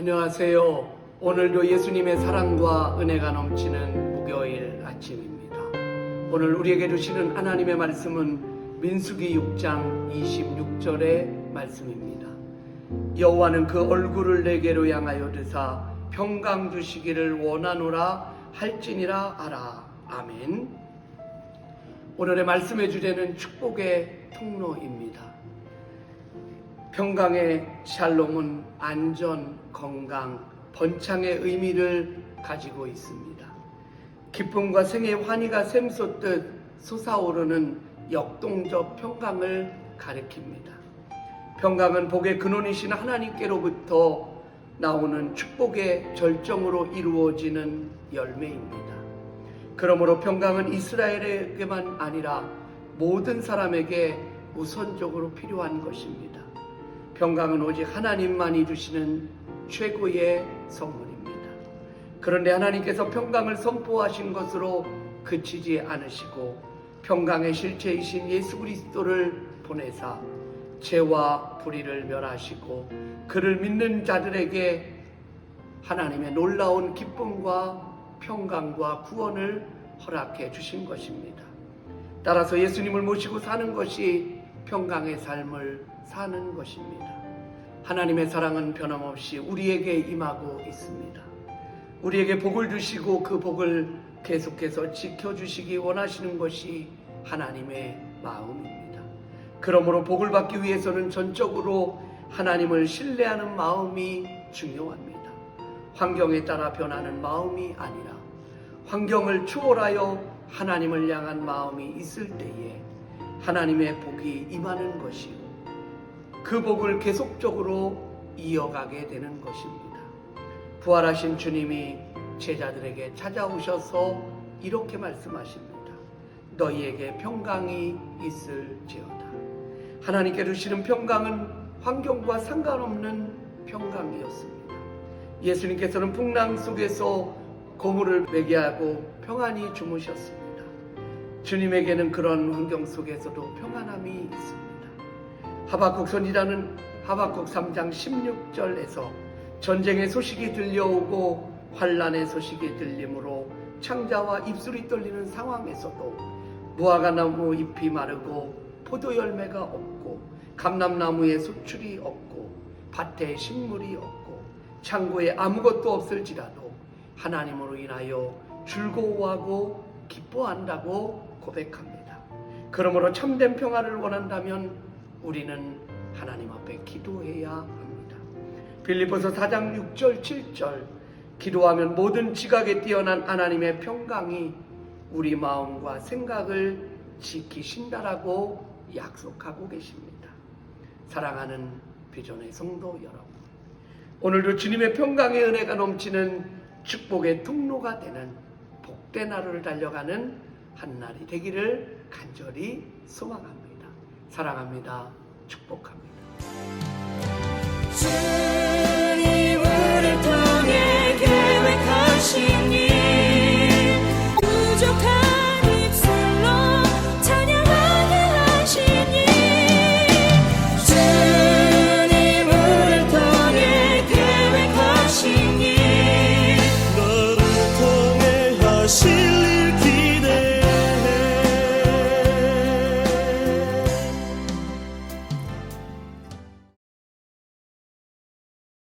안녕하세요. 오늘도 예수님의 사랑과 은혜가 넘치는 목요일 아침입니다. 오늘 우리에게 주시는 하나님의 말씀은 민수기 6장 26절의 말씀입니다. 여호와는 그 얼굴을 내게로 향하여 드사 평강 주시기를 원하노라 할지니라 알아. 아멘. 오늘의 말씀의 주제는 축복의 통로입니다. 평강의 샬롬은 안전, 건강, 번창의 의미를 가지고 있습니다. 기쁨과 생의 환희가 샘솟듯 솟아오르는 역동적 평강을 가리킵니다. 평강은 복의 근원이신 하나님께로부터 나오는 축복의 절정으로 이루어지는 열매입니다. 그러므로 평강은 이스라엘에게만 아니라 모든 사람에게 우선적으로 필요한 것입니다. 평강은 오직 하나님만이 주시는 최고의 선물입니다. 그런데 하나님께서 평강을 선포하신 것으로 그치지 않으시고 평강의 실체이신 예수 그리스도를 보내사 죄와 불의를 멸하시고 그를 믿는 자들에게 하나님의 놀라운 기쁨과 평강과 구원을 허락해 주신 것입니다. 따라서 예수님을 모시고 사는 것이 평강의 삶을 사는 것입니다. 하나님의 사랑은 변함없이 우리에게 임하고 있습니다. 우리에게 복을 주시고 그 복을 계속해서 지켜주시기 원하시는 것이 하나님의 마음입니다. 그러므로 복을 받기 위해서는 전적으로 하나님을 신뢰하는 마음이 중요합니다. 환경에 따라 변하는 마음이 아니라 환경을 초월하여 하나님을 향한 마음이 있을 때에 하나님의 복이 임하는 것이고 그 복을 계속적으로 이어가게 되는 것입니다. 부활하신 주님이 제자들에게 찾아오셔서 이렇게 말씀하십니다. 너희에게 평강이 있을지어다. 하나님께 주시는 평강은 환경과 상관없는 평강이었습니다. 예수님께서는 풍랑 속에서 고물을 매개하고 평안히 주무셨습니다. 주님에게는 그런 환경 속에서도 평안함이 있습니다. 하박국 선지자는 하박국 3장 16절에서 전쟁의 소식이 들려오고 환란의 소식이 들리므로 창자와 입술이 떨리는 상황에서도 무화과 나무 잎이 마르고 포도 열매가 없고 감람나무에 소출이 없고 밭에 식물이 없고 창고에 아무것도 없을지라도 하나님으로 인하여 즐거워하고 기뻐한다고 고백합니다. 그러므로 참된 평화를 원한다면 우리는 하나님 앞에 기도해야 합니다. 빌리포서 4장 6절 7절 기도하면 모든 지각에 뛰어난 하나님의 평강이 우리 마음과 생각을 지키신다라고 약속하고 계십니다. 사랑하는 비전의 성도 여러분. 오늘도 주님의 평강의 은혜가 넘치는 축복의 통로가 되는 복된 하루를 달려가는 한 날이 되기를 간절히 소망합니다. 사랑합니다. 축복합니다.